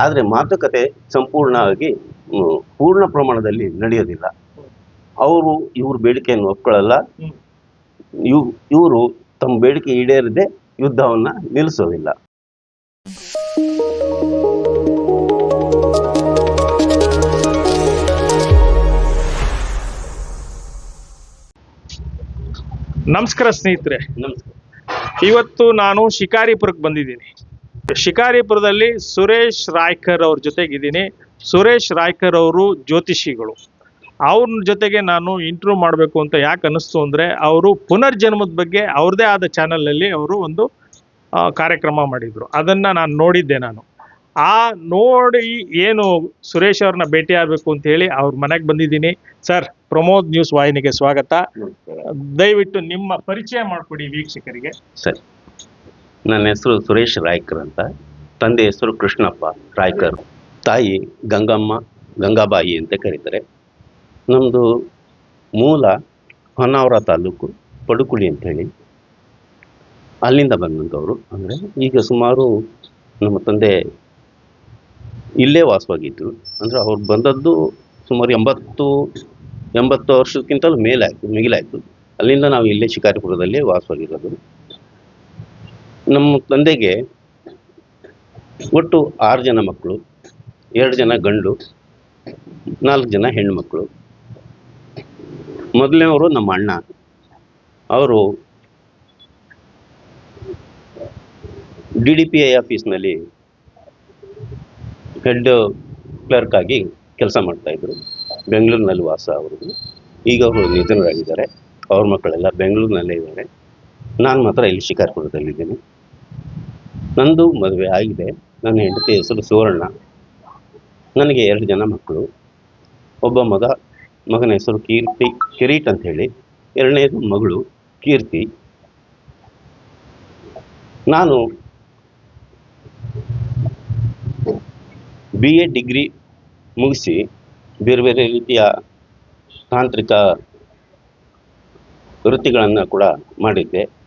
ಆದರೆ ಮಾತುಕತೆ ಸಂಪೂರ್ಣವಾಗಿ ಪೂರ್ಣ ಪ್ರಮಾಣದಲ್ಲಿ ನಡೆಯೋದಿಲ್ಲ. ಅವರು ಇವ್ರ ಬೇಡಿಕೆಯನ್ನು ಒಪ್ಕೊಳ್ಳಲ್ಲ. ಇವ್ ಇವರು ತಮ್ಮ ಬೇಡಿಕೆ ಈಡೇರದೆ ಯುದ್ಧವನ್ನ ನಿಲ್ಲಿಸೋದಿಲ್ಲ. ನಮಸ್ಕಾರ ಸ್ನೇಹಿತರೆ. ನಮಸ್ಕಾರ. ಇವತ್ತು ನಾನು ಶಿಕಾರಿಪುರಕ್ಕೆ ಬಂದಿದ್ದೀನಿ. ಶಿಕಾರಿಪುರದಲ್ಲಿ ಸುರೇಶ್ ರಾಯ್ಕರ್ ಅವ್ರ ಜೊತೆಗಿದ್ದೀನಿ. ಸುರೇಶ್ ರಾಯ್ಕರ್ ಅವರು ಜ್ಯೋತಿಷಿಗಳು. ಅವ್ರ ಜೊತೆಗೆ ನಾನು ಇಂಟರ್ವ್ಯೂ ಮಾಡಬೇಕು ಅಂತ ಯಾಕೆ ಅನ್ನಿಸ್ತು ಅಂದರೆ ಅವರು ಪುನರ್ಜನ್ಮದ ಬಗ್ಗೆ ಅವ್ರದ್ದೇ ಆದ ಚಾನಲಲ್ಲಿ ಅವರು ಒಂದು ಕಾರ್ಯಕ್ರಮ ಮಾಡಿದರು. ಅದನ್ನು ನಾನು ನೋಡಿದ್ದೆ ನಾನು. ಆ ನೋಡಿ ಏನು ಸುರೇಶ್ ಅವ್ರನ್ನ ಭೇಟಿ ಆಗಬೇಕು ಅಂತ ಹೇಳಿ ಅವ್ರ ಮನೆಗೆ ಬಂದಿದ್ದೀನಿ. ಸರ್ ಪ್ರಮೋದ್ ನ್ಯೂಸ್ ವಾಹಿನಿಗೆ ಸ್ವಾಗತ. ದಯವಿಟ್ಟು ನಿಮ್ಮ ಪರಿಚಯ ಮಾಡಿಕೊಡಿ ವೀಕ್ಷಕರಿಗೆ. ಸರಿ. ನನ್ನ ಹೆಸರು ಸುರೇಶ್ ರಾಯ್ಕರ್ ಅಂತ. ತಂದೆ ಹೆಸರು ಕೃಷ್ಣಪ್ಪ ರಾಯ್ಕರ್. ತಾಯಿ ಗಂಗಮ್ಮ, ಗಂಗಾಬಾಯಿ ಅಂತ ಕರೀತಾರೆ. ನಮ್ಮದು ಮೂಲ ಹೊನ್ನಾವರ ತಾಲೂಕು ಪಡುಕುಳಿ ಅಂತೇಳಿ ಅಲ್ಲಿಂದ ಬಂದಂಥವ್ರು ಅಂದರೆ ಈಗ ಸುಮಾರು ನಮ್ಮ ತಂದೆ ಇಲ್ಲೇ ವಾಸವಾಗಿದ್ದರು ಅಂದರೆ ಅವ್ರು ಬಂದದ್ದು ಸುಮಾರು ಎಂಬತ್ತು ಎಂಬತ್ತು ವರ್ಷಕ್ಕಿಂತಲೂ ಮೇಲಾಯಿತು, ಮಿಗಿಲಾಯಿತು. ಅಲ್ಲಿಂದ ನಾವು ಇಲ್ಲೇ ಶಿಕಾರಿಪುರದಲ್ಲಿ ವಾಸವಾಗಿರೋದು. ನಮ್ಮ ತಂದೆಗೆ ಒಟ್ಟು ಆರು ಜನ ಮಕ್ಕಳು, ಎರಡು ಜನ ಗಂಡು, ನಾಲ್ಕು ಜನ ಹೆಣ್ಣುಮಕ್ಕಳು ಮೊದಲನೇವರು ನಮ್ಮ ಅಣ್ಣ. ಅವರು ಡಿ ಡಿ ಪಿ ಐ ಆಫೀಸ್ನಲ್ಲಿ ಹೆಡ್ ಕ್ಲರ್ಕ್ ಆಗಿ ಕೆಲಸ ಮಾಡ್ತಾಯಿದ್ರು ಬೆಂಗಳೂರಿನಲ್ಲಿ ವಾಸ ಅವರು. ಈಗ ಅವರು ನಿಧನರಾಗಿದ್ದಾರೆ. ಅವ್ರ ಮಕ್ಕಳೆಲ್ಲ ಬೆಂಗಳೂರಿನಲ್ಲೇ ಇದ್ದಾರೆ. ನಾನು ಮಾತ್ರ ಇಲ್ಲಿ ಶಿಕಾರ್ಪುರದಲ್ಲಿದ್ದೀನಿ. ನಂದು ಮದುವೆ ಆಗಿದೆ. ನನ್ನ ಹೆಂಡತಿ ಹೆಸರು ಸುವರ್ಣ. ನನಗೆ ಎರಡು ಜನ ಮಕ್ಕಳು. ಒಬ್ಬ ಮಗ, ಮಗನ ಹೆಸರು ಕೀರ್ತಿ, ಕಿರೀಟ್ ಅಂತ ಹೇಳಿ. ಎರಡನೇದು ಮಗಳು ಕೀರ್ತಿ. ನಾನು ಬಿ ಎ ಡಿಗ್ರಿ ಮುಗಿಸಿ ಬೇರೆ ಬೇರೆ ರೀತಿಯ ತಾಂತ್ರಿಕ ವೃತ್ತಿಗಳನ್ನು ಕೂಡ ಮಾಡಿದ್ದೆ.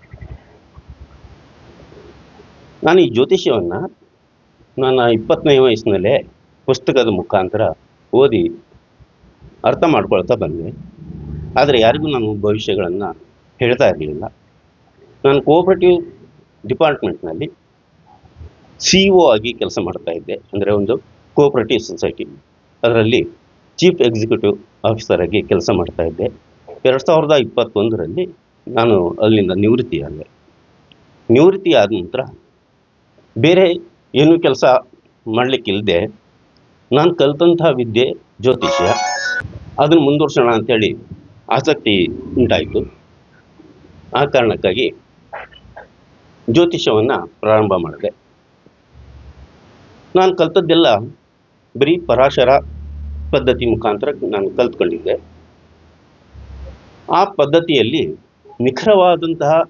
ನಾನು ಈ ಜ್ಯೋತಿಷ್ಯವನ್ನು ನನ್ನ ಇಪ್ಪತ್ತನೇ ವಯಸ್ಸಿನಲ್ಲೇ ಪುಸ್ತಕದ ಮುಖಾಂತರ ಓದಿ ಅರ್ಥ ಮಾಡ್ಕೊಳ್ತಾ ಬಂದೆ. ಆದರೆ ಯಾರಿಗೂ ನಾನು ಭವಿಷ್ಯಗಳನ್ನು ಹೇಳ್ತಾ ಇರಲಿಲ್ಲ. ನಾನು ಕೋಆಪರೇಟಿವ್ ಡಿಪಾರ್ಟ್ಮೆಂಟ್ನಲ್ಲಿ ಸಿ ಒ ಆಗಿ ಕೆಲಸ ಮಾಡ್ತಾ ಇದ್ದೆ. ಅಂದರೆ ಒಂದು ಕೋಆಪರೇಟಿವ್ ಸೊಸೈಟಿ ಅದರಲ್ಲಿ ಚೀಫ್ ಎಕ್ಸಿಕ್ಯೂಟಿವ್ ಆಫೀಸರ್ ಆಗಿ ಕೆಲಸ ಮಾಡ್ತಾ ಇದ್ದೆ. ಎರಡು ಸಾವಿರದ ಇಪ್ಪತ್ತೊಂದರಲ್ಲಿ ನಾನು ಅಲ್ಲಿಂದ ನಿವೃತ್ತಿಯಾದೆ. ನಿವೃತ್ತಿ ಆದ ನಂತರ ಬೇರೆ ಏನೂ ಕೆಲಸ ಮಾಡಲಿಕ್ಕಿಲ್ಲದೆ ನಾನು ಕಲಿತಂತಹ ವಿದ್ಯೆ ಜ್ಯೋತಿಷ್ಯ. ಅದನ್ನು ಮುಂದುವರ್ಸೋಣ ಅಂಥೇಳಿ ಆಸಕ್ತಿ ಉಂಟಾಯಿತು. ಆ ಕಾರಣಕ್ಕಾಗಿ ಜ್ಯೋತಿಷ್ಯವನ್ನು ಪ್ರಾರಂಭ ಮಾಡಿದೆ. ನಾನು ಕಲ್ತದ್ದೆಲ್ಲ ಬರೀ ಪರಾಶರ ಪದ್ಧತಿ ಮುಖಾಂತರ ನಾನು ಕಲ್ತ್ಕೊಂಡಿದ್ದೆ. ಆ ಪದ್ಧತಿಯಲ್ಲಿ ನಿಖರವಾದಂತಹ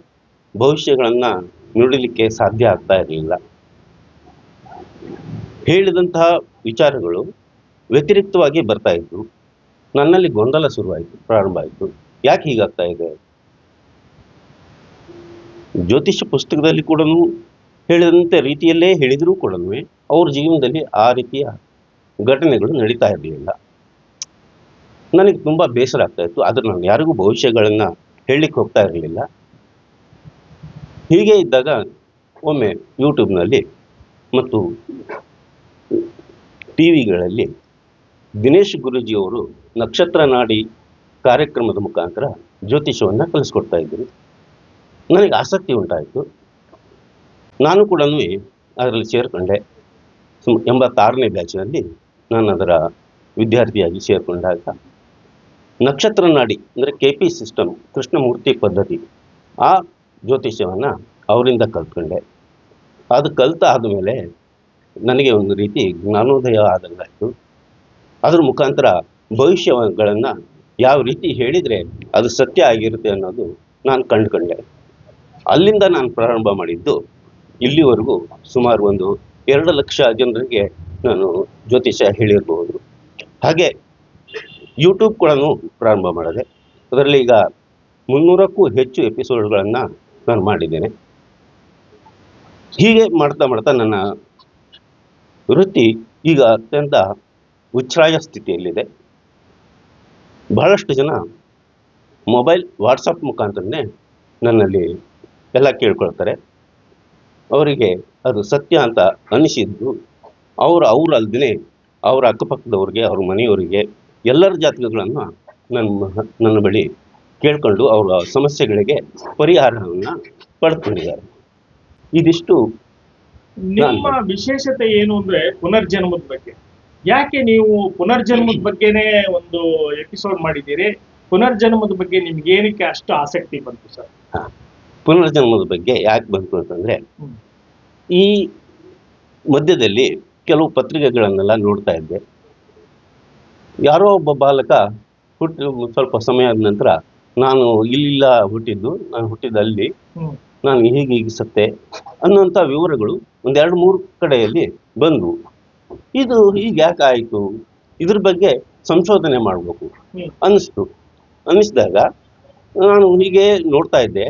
ಭವಿಷ್ಯಗಳನ್ನು ನುಡಿಲಿಕ್ಕೆ ಸಾಧ್ಯ ಆಗ್ತಾ ಇರಲಿಲ್ಲ. ಹೇಳಿದಂತಹ ವಿಚಾರಗಳು ವ್ಯತಿರಿಕ್ತವಾಗಿ ಬರ್ತಾ ಇದ್ದವು ನನ್ನಲ್ಲಿ ಗೊಂದಲ ಶುರುವಾಯಿತು, ಪ್ರಾರಂಭ ಆಯಿತು. ಯಾಕೆ ಹೀಗಾಗ್ತಾ ಇದೆ? ಜ್ಯೋತಿಷ್ಯ ಪುಸ್ತಕದಲ್ಲಿ ಕೂಡ ಹೇಳಿದಂತೆ ರೀತಿಯಲ್ಲೇ ಹೇಳಿದರೂ ಕೂಡ ಅವ್ರ ಜೀವನದಲ್ಲಿ ಆ ರೀತಿಯ ಘಟನೆಗಳು ನಡೀತಾ ಇರಲಿಲ್ಲ. ನನಗೆ ತುಂಬ ಬೇಸರ ಆಗ್ತಾ ಇತ್ತು. ಆದರೆ ನಾನು ಯಾರಿಗೂ ಭವಿಷ್ಯಗಳನ್ನು ಹೇಳಲಿಕ್ಕೆ ಹೋಗ್ತಾ ಇರಲಿಲ್ಲ. ಹೀಗೆ ಇದ್ದಾಗ ಒಮ್ಮೆ ಯೂಟ್ಯೂಬ್ನಲ್ಲಿ ಮತ್ತು ಟಿ ವಿಗಳಲ್ಲಿ ದಿನೇಶ್ ಗುರೂಜಿಯವರು ನಕ್ಷತ್ರ ನಾಡಿ ಕಾರ್ಯಕ್ರಮದ ಮುಖಾಂತರ ಜ್ಯೋತಿಷವನ್ನು ಕಲಿಸ್ಕೊಡ್ತಾ ಇದ್ದರು. ನನಗೆ ಆಸಕ್ತಿ ಉಂಟಾಯಿತು. ನಾನು ಕೂಡ ಅದರಲ್ಲಿ ಸೇರಿಕೊಂಡೆ. ಸುಮ್ ಎಂಬತ್ತಾರನೇ ಬ್ಯಾಚಿನಲ್ಲಿ ನಾನು ಅದರ ವಿದ್ಯಾರ್ಥಿಯಾಗಿ ಸೇರಿಕೊಂಡಾಗ ನಕ್ಷತ್ರ ನಾಡಿ ಅಂದರೆ ಕೆ ಪಿ ಸಿಸ್ಟಮ್, ಕೃಷ್ಣಮೂರ್ತಿ ಪದ್ಧತಿ ಆ ಜ್ಯೋತಿಷ್ಯವನ್ನು ಅವರಿಂದ ಕಲ್ತ್ಕೊಂಡೆ. ಅದು ಕಲ್ತ ಆದಮೇಲೆ ನನಗೆ ಒಂದು ರೀತಿ ಜ್ಞಾನೋದಯ ಆದಂಗಾಯಿತು. ಅದ್ರ ಮುಖಾಂತರ ಭವಿಷ್ಯಗಳನ್ನು ಯಾವ ರೀತಿ ಹೇಳಿದರೆ ಅದು ಸತ್ಯ ಆಗಿರುತ್ತೆ ಅನ್ನೋದು ನಾನು ಕಂಡುಕೊಂಡೆ. ಅಲ್ಲಿಂದ ನಾನು ಪ್ರಾರಂಭ ಮಾಡಿದ್ದು ಇಲ್ಲಿವರೆಗೂ ಸುಮಾರು ಒಂದು ಎರಡು ಲಕ್ಷ ಜನರಿಗೆ ನಾನು ಜ್ಯೋತಿಷ್ಯ ಹೇಳಿರಬಹುದು ಹಾಗೆ ಯೂಟ್ಯೂಬ್ ಕೂಡ ಪ್ರಾರಂಭ ಮಾಡಿದೆ. ಅದರಲ್ಲಿ ಈಗ ಮುನ್ನೂರಕ್ಕೂ ಹೆಚ್ಚು ಎಪಿಸೋಡ್ಗಳನ್ನು ನಾನು ಮಾಡಿದ್ದೇನೆ. ಹೀಗೆ ಮಾಡ್ತಾ ಮಾಡ್ತಾ ನನ್ನ ವೃತ್ತಿ ಈಗ ಅತ್ಯಂತ ಉಚ್ಛ್ರಾಯ ಸ್ಥಿತಿಯಲ್ಲಿದೆ. ಬಹಳಷ್ಟು ಜನ ಮೊಬೈಲ್ ವಾಟ್ಸಪ್ ಮುಖಾಂತರನೇ ನನ್ನಲ್ಲಿ ಎಲ್ಲ ಕೇಳ್ಕೊಳ್ತಾರೆ. ಅವರಿಗೆ ಅದು ಸತ್ಯ ಅಂತ ಅನಿಸಿದ್ದು ಅವರು ಅವ್ರು ಅಲ್ದೇ ಅವರ ಅಕ್ಕಪಕ್ಕದವ್ರಿಗೆ, ಅವ್ರ ಮನೆಯವರಿಗೆ, ಎಲ್ಲರ ಜಾತಕಗಳನ್ನು ನನ್ನ ನನ್ನ ಬಳಿ ಕೇಳಿಕೊಂಡು ಅವರ ಸಮಸ್ಯೆಗಳಿಗೆ ಪರಿಹಾರವನ್ನು ಪಡ್ಕೊಂಡಿದ್ದಾರೆ. ಇದಿಷ್ಟು ನಿಮ್ಮ ವಿಶೇಷತೆ ಏನು ಅಂದ್ರೆ ಪುನರ್ಜನ್ಮದ ಬಗ್ಗೆ. ಯಾಕೆ ನೀವು ಪುನರ್ಜನ್ಮದ ಬಗ್ಗೆನೇ ಒಂದು ಎಪಿಸೋಡ್ ಮಾಡಿದ್ದೀರಿ? ಪುನರ್ಜನ್ಮದ ಬಗ್ಗೆ ನಿಮ್ಗೆ ಏನಕ್ಕೆ ಅಷ್ಟು ಆಸಕ್ತಿ ಬಂತು ಸರ್? ಪುನರ್ಜನ್ಮದ ಬಗ್ಗೆ ಯಾಕೆ ಬಂತು ಅಂತಂದ್ರೆ ಈ ಮಧ್ಯದಲ್ಲಿ ಕೆಲವು ಪತ್ರಿಕೆಗಳನ್ನೆಲ್ಲ ನೋಡ್ತಾ ಇದ್ದೆ. ಯಾರೋ ಒಬ್ಬ ಬಾಲಕ ಹುಟ್ಟಿ ಸ್ವಲ್ಪ ಸಮಯ ಆದ ನಂತರ ನಾನು ಇಲ್ಲಿಲ್ಲ ಹುಟ್ಟಿದ್ದು ನಾನು ಹುಟ್ಟಿದ್ದು ಅಲ್ಲಿ. ಹ್ಮ್. ನಾನು ಹೀಗೆ ಹೀಗೆ ಸತ್ತೆ ಅನ್ನೋಂಥ ವಿವರಗಳು ಒಂದೆರಡು ಮೂರು ಕಡೆಯಲ್ಲಿ ಬಂದವು. ಇದು ಈಗ ಯಾಕೆ ಆಯಿತು? ಇದ್ರ ಬಗ್ಗೆ ಸಂಶೋಧನೆ ಮಾಡಬೇಕು ಅನ್ನಿಸ್ತು. ಅನ್ನಿಸಿದಾಗ ನಾನು ಹೀಗೆ ನೋಡ್ತಾ ಇದ್ದೆ.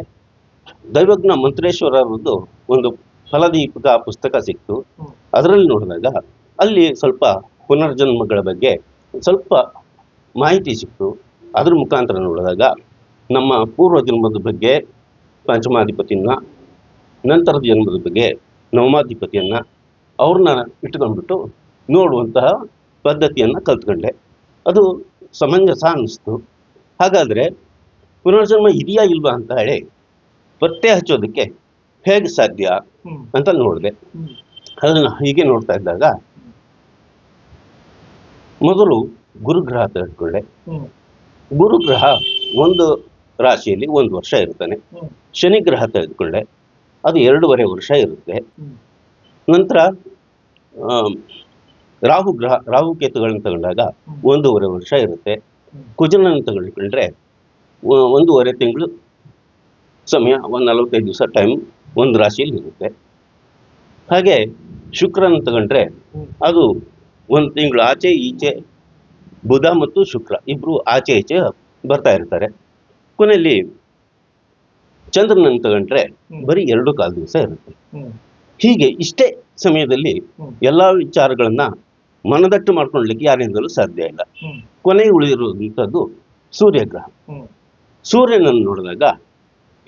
ದೈವಜ್ಞ ಮಂತ್ರೇಶ್ವರ ಅವ್ರದ್ದು ಒಂದು ಫಲದೀಪದ ಪುಸ್ತಕ ಸಿಕ್ತು. ಅದರಲ್ಲಿ ನೋಡಿದಾಗ ಅಲ್ಲಿ ಸ್ವಲ್ಪ ಪುನರ್ಜನ್ಮಗಳ ಬಗ್ಗೆ ಸ್ವಲ್ಪ ಮಾಹಿತಿ ಸಿಕ್ತು. ಅದ್ರ ಮುಖಾಂತರ ನೋಡಿದಾಗ ನಮ್ಮ ಪೂರ್ವ ಜನ್ಮದ ಬಗ್ಗೆ ಪಂಚಮಾಧಿಪತಿಯನ್ನ ನಂತರದ ಜನ್ಮದ ಬಗ್ಗೆ ನವಮಾಧಿಪತಿಯನ್ನ ಅವ್ರನ್ನ ಇಟ್ಕೊಂಡ್ಬಿಟ್ಟು ನೋಡುವಂತಹ ಪದ್ಧತಿಯನ್ನು ಕಲ್ತ್ಕೊಂಡೆ ಅದು ಸಮಂಜಸ ಅನ್ನಿಸ್ತು. ಹಾಗಾದರೆ ಪುನರ್ಜನ್ಮ ಇದೆಯಾ ಇಲ್ವಾ ಅಂತ ಹೇಳಿ ಪತ್ತೆ ಹಚ್ಚೋದಕ್ಕೆ ಹೇಗೆ ಸಾಧ್ಯ ಅಂತ ನೋಡಿದೆ. ಅದನ್ನು ಹೀಗೆ ನೋಡ್ತಾ ಇದ್ದಾಗ ಮೊದಲು ಗುರುಗ್ರಹ ತೆಗೆದುಕೊಂಡೆ ಹ್ಮ್. ಗುರುಗ್ರಹ ಒಂದು ರಾಶಿಯಲ್ಲಿ ಒಂದು ವರ್ಷ ಇರ್ತಾನೆ ಹ್ಮ್. ಶನಿ ಗ್ರಹ ತೆಗೆದುಕೊಂಡೆ ಅದು ಎರಡೂವರೆ ವರ್ಷ ಇರುತ್ತೆ. ನಂತರ ರಾಹು ಗ್ರಹ ರಾಹು ಕೇತುಗಳನ್ನು ತಗೊಂಡಾಗ ಒಂದೂವರೆ ವರ್ಷ ಇರುತ್ತೆ. ಕುಜನನ್ನು ತಗೊಂಡ್ಕೊಂಡ್ರೆ ಒಂದೂವರೆ ತಿಂಗಳು ಸಮಯ ಒಂದು ನಲವತ್ತೈದು ದಿವಸ ಟೈಮ್ ಒಂದು ರಾಶಿಯಲ್ಲಿ ಇರುತ್ತೆ. ಹಾಗೆ ಶುಕ್ರನ ತಗೊಂಡ್ರೆ ಅದು ಒಂದು ತಿಂಗಳು ಆಚೆ ಈಚೆ ಬುಧ ಮತ್ತು ಶುಕ್ರ ಇಬ್ಬರು ಆಚೆ ಈಚೆ ಬರ್ತಾ ಇರ್ತಾರೆ. ಕೊನೆಯಲ್ಲಿ ಚಂದ್ರನನ್ನು ತಗೊಂಡ್ರೆ. ಬರೀ ಎರಡು ಕಾಲು ದಿವಸ ಇರುತ್ತೆ. ಹೀಗೆ ಇಷ್ಟೇ ಸಮಯದಲ್ಲಿ. ಎಲ್ಲ ವಿಚಾರಗಳನ್ನ ಮನದಟ್ಟು ಮಾಡ್ಕೊಳ್ಲಿಕ್ಕೆ ಯಾರಿಂದಲೂ ಸಾಧ್ಯ ಇಲ್ಲ. ಕೊನೆ ಕೊನೆಗೆ ಉಳಿದಿರುವಂಥದ್ದು ಸೂರ್ಯಗ್ರಹ ಸೂರ್ಯನನ್ನು ನೋಡಿದಾಗ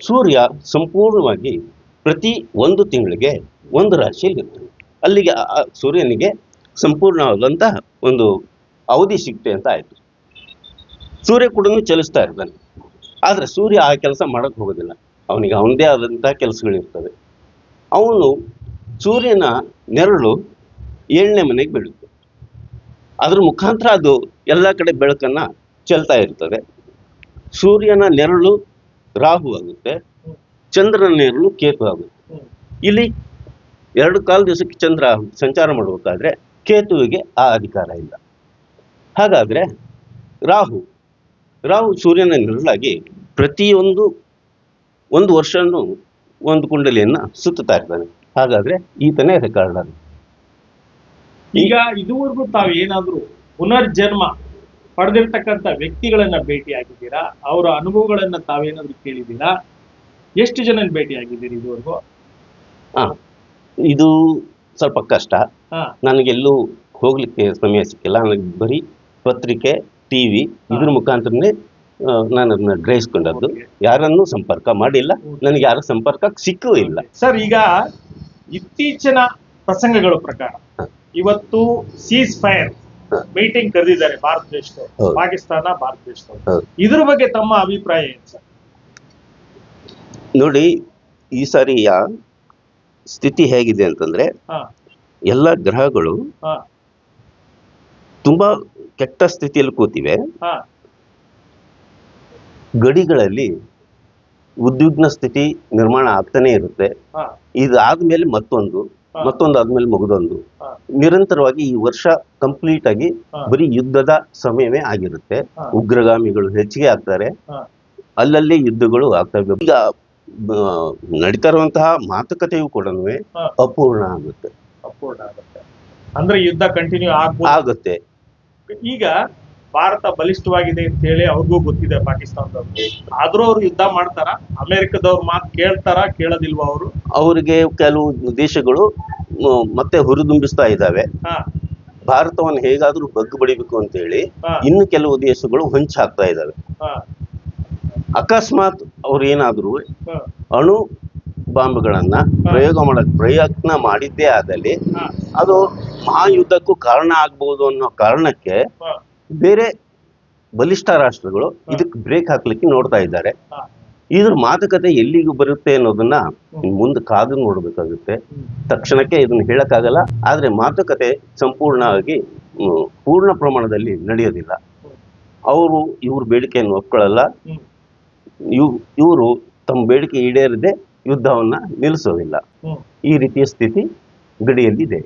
ಸೂರ್ಯ ಸಂಪೂರ್ಣವಾಗಿ ಪ್ರತಿ ಒಂದು ತಿಂಗಳಿಗೆ ಒಂದು ರಾಶಿಯಲ್ಲಿ ಇರ್ತದೆ ಅಲ್ಲಿಗೆ ಸೂರ್ಯನಿಗೆ ಸಂಪೂರ್ಣವಾದಂತಹ ಒಂದು ಅವಧಿ ಸಿಗ್ತೆ ಅಂತ ಆಯಿತು. ಸೂರ್ಯ ಕೂಡ ಚಲಿಸ್ತಾ ಇರ್ತಾನೆ. ಆದರೆ ಸೂರ್ಯ ಆ ಕೆಲಸ ಮಾಡೋಕ್ಕೆ ಹೋಗೋದಿಲ್ಲ. ಅವನಿಗೆ ಅವನದೇ ಆದಂತಹ ಕೆಲಸಗಳಿರ್ತವೆ. ಅವನು ಸೂರ್ಯನ ನೆರಳು ಏಳನೇ ಮನೆಗೆ ಬೀಳುತ್ತೆ. ಅದ್ರ ಮುಖಾಂತರ ಅದು ಎಲ್ಲ ಕಡೆ ಬೆಳಕನ್ನು ಚೆಲ್ತಾ ಇರ್ತದೆ. ಸೂರ್ಯನ ನೆರಳು ರಾಹು ಆಗುತ್ತೆ. ಚಂದ್ರನ ನೆರಳು ಕೇತು ಆಗುತ್ತೆ. ಇಲ್ಲಿ ಎರಡು ಕಾಲು ದಿವಸಕ್ಕೆ ಚಂದ್ರ ಸಂಚಾರ ಮಾಡಬೇಕಾದ್ರೆ ಕೇತುವಿಗೆ ಆ ಅಧಿಕಾರ ಇಲ್ಲ. ಹಾಗಾದರೆ ರಾಹು ರಾಹು ಸೂರ್ಯನ ನೆರಳಾಗಿ ಪ್ರತಿಯೊಂದು ಒಂದು ವರ್ಷನೂ ಒಂದು ಕುಂಡಲಿಯನ್ನು ಸುತ್ತುತ್ತಾ ಇರ್ತಾನೆ. ಹಾಗಾದ್ರೆ ಈತನೇ ಅದು ಈಗ ಇದುವರೆಗೂ ತಾವು ಏನಾದರೂ ಪುನರ್ಜನ್ಮ ಪಡೆದಿರ್ತಕ್ಕಂಥ ವ್ಯಕ್ತಿಗಳನ್ನ ಭೇಟಿಯಾಗಿದ್ದೀರಾ? ಅವರ ಅನುಭವಗಳನ್ನ ತಾವೇನಾದ್ರೂ ಕೇಳಿದ್ದೀರಾ? ಎಷ್ಟು ಜನ ಭೇಟಿಯಾಗಿದ್ದೀರಿ ಇದುವರೆಗೂ? ಹಾ ಇದು ಸ್ವಲ್ಪ ಕಷ್ಟ. ನನಗೆಲ್ಲೂ ಹೋಗ್ಲಿಕ್ಕೆ ಸಮಯ ಸಿಕ್ಕಿಲ್ಲ. ನನಗೆ ಬರೀ ಪತ್ರಿಕೆ ಟಿ ವಿ ಇದ್ರ ಮುಖಾಂತರನೇ ನಾನು ಅದನ್ನ ಗ್ರಹಿಸ್ಕೊಂಡದ್ದು. ಯಾರನ್ನು ಸಂಪರ್ಕ ಮಾಡಿಲ್ಲ. ನನಗೆ ಯಾರ ಸಂಪರ್ಕ ಸಿಕ್ಕೂ ಇಲ್ಲ. ಸರ್ ಈಗ ಇತ್ತೀಚಿನ ಪ್ರಸಂಗಗಳ ಪ್ರಕಾರ ಇವತ್ತು ಸೀಸ್ ಫೈರ್ ಮೀಟಿಂಗ್ ಕರೆದಿದ್ದಾರೆ ಭಾರತ ದೇಶದವರು ಪಾಕಿಸ್ತಾನ ಭಾರತ ದೇಶದವರು. ಇದ್ರ ಬಗ್ಗೆ ತಮ್ಮ ಅಭಿಪ್ರಾಯ ಏನು ಸರ್ ನೋಡಿ ಈ ಸಾರಿಯ ಸ್ಥಿತಿ ಹೇಗಿದೆ ಅಂತಂದ್ರೆ ಎಲ್ಲ ಗ್ರಹಗಳು ತುಂಬಾ ಕೆಟ್ಟ ಸ್ಥಿತಿಯಲ್ಲಿ ಕೂತಿವೆ. ಗಡಿಗಳಲ್ಲಿ ಉದ್ವಿಗ್ನ ಸ್ಥಿತಿ ನಿರ್ಮಾಣ ಆಗ್ತಾನೆ ಇರುತ್ತೆ. ಇದಾದ್ಮೇಲೆ ಮತ್ತೊಂದು. ಮತ್ತೊಂದು ಆದ್ಮೇಲೆ ಮುಗಿದೊಂದು. ನಿರಂತರವಾಗಿ ಈ ವರ್ಷ ಕಂಪ್ಲೀಟ್ ಆಗಿ. ಬರೀ ಯುದ್ಧದ ಸಮಯವೇ ಆಗಿರುತ್ತೆ. ಉಗ್ರಗಾಮಿಗಳು ಹೆಚ್ಚಿಗೆ ಆಗ್ತಾರೆ. ಅಲ್ಲಲ್ಲಿ ಯುದ್ಧಗಳು ಆಗ್ತವೆ ಈಗ ನಡೀತಾ ಇರುವಂತಹ ಮಾತುಕತೆಯು ಕೂಡ ಅಪೂರ್ಣ ಆಗುತ್ತೆ. ಅಪೂರ್ಣ ಆಗುತ್ತೆ. ಅಂದ್ರೆ ಯುದ್ಧ ಕಂಟಿನ್ಯೂ ಆಗುತ್ತೆ. ಈಗ ಭಾರತ ಬಲಿಷ್ಠವಾಗಿದೆ ಅಂತ ಹೇಳಿ ಅವ್ರಿಗೂ ಗೊತ್ತಿದೆ ಪಾಕಿಸ್ತಾನದವ್ರು ಆದ್ರೂ ಅವ್ರು ಯುದ್ಧ ಮಾಡ್ತಾರ? ಅಮೆರಿಕದವ್ರ ಮಾತು ಕೇಳ್ತಾರ? ಕೇಳೋದಿಲ್ವಾ ಅವರು? ಅವರಿಗೆ ಕೆಲವು ದೇಶಗಳು ಮತ್ತೆ ಹುರಿದುಂಬಿಸ್ತಾ ಇದಾವೆ ಭಾರತವನ್ನು ಹೇಗಾದ್ರೂ ಬಗ್ಗು ಬಡಿಬೇಕು ಅಂತ ಹೇಳಿ. ಇನ್ನು ಕೆಲವು ದೇಶಗಳು ಹೊಂಚು ಹಾಕ್ತಾ ಇದ್ದಾವೆ. ಅಕಸ್ಮಾತ್ ಅವ್ರು ಏನಾದ್ರು ಅಣು ಬಾಂಬ್ಗಳನ್ನ ಪ್ರಯೋಗ ಮಾಡಕ್ ಪ್ರಯತ್ನ ಮಾಡಿದ್ದೇ ಆದಲ್ಲಿ ಅದು ಮಹಾಯುದ್ಧಕ್ಕೂ ಕಾರಣ ಆಗ್ಬಹುದು ಅನ್ನೋ ಕಾರಣಕ್ಕೆ ಬೇರೆ ಬಲಿಷ್ಠ ರಾಷ್ಟ್ರಗಳು ಇದಕ್ಕೆ ಬ್ರೇಕ್ ಹಾಕ್ಲಿಕ್ಕೆ ನೋಡ್ತಾ ಇದ್ದಾರೆ. ಇದ್ರ ಮಾತುಕತೆ ಎಲ್ಲಿಗೂ ಬರುತ್ತೆ ಅನ್ನೋದನ್ನ ಮುಂದೆ ಕಾದು ನೋಡಬೇಕಾಗುತ್ತೆ. ತಕ್ಷಣಕ್ಕೆ ಇದನ್ನ ಹೇಳಕ್ಕಾಗಲ್ಲ. ಆದ್ರೆ ಮಾತುಕತೆ ಸಂಪೂರ್ಣವಾಗಿ ಪೂರ್ಣ ಪ್ರಮಾಣದಲ್ಲಿ ನಡೆಯೋದಿಲ್ಲ. ಅವರು ಇವ್ರ ಬೇಡಿಕೆಯನ್ನು ಒಪ್ಕೊಳ್ಳಲ್ಲ. ಇವ್ ಇವರು ತಮ್ಮ ಬೇಡಿಕೆ ಈಡೇರದೆ. ಯುದ್ಧವನ್ನ ನಿಲ್ಲಿಸೋದಿಲ್ಲ. ಈ ರೀತಿಯ ಸ್ಥಿತಿ ಗಡಿಯಲ್ಲಿದೆ.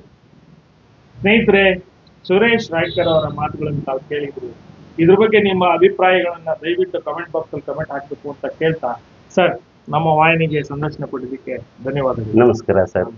ಸ್ನೇಹಿತರೆ ಸುರೇಶ್ ರಾಯ್ಕರ್ ಅವರ ಮಾತುಗಳನ್ನು ತಾವು ಕೇಳಿದ್ರು. ಇದ್ರ ಬಗ್ಗೆ ನಿಮ್ಮ ಅಭಿಪ್ರಾಯಗಳನ್ನ ದಯವಿಟ್ಟು ಕಮೆಂಟ್ ಬಾಕ್ಸ್ ಅಲ್ಲಿ ಕಮೆಂಟ್ ಹಾಕ್ಬೇಕು ಅಂತ ಕೇಳ್ತಾ ಸರ್ ನಮ್ಮ ವಾಹಿನಿಗೆ ಸಂದರ್ಶನ ಕೊಟ್ಟಿದ್ದಕ್ಕೆ ಧನ್ಯವಾದಗಳು. ನಮಸ್ಕಾರ ಸರ್.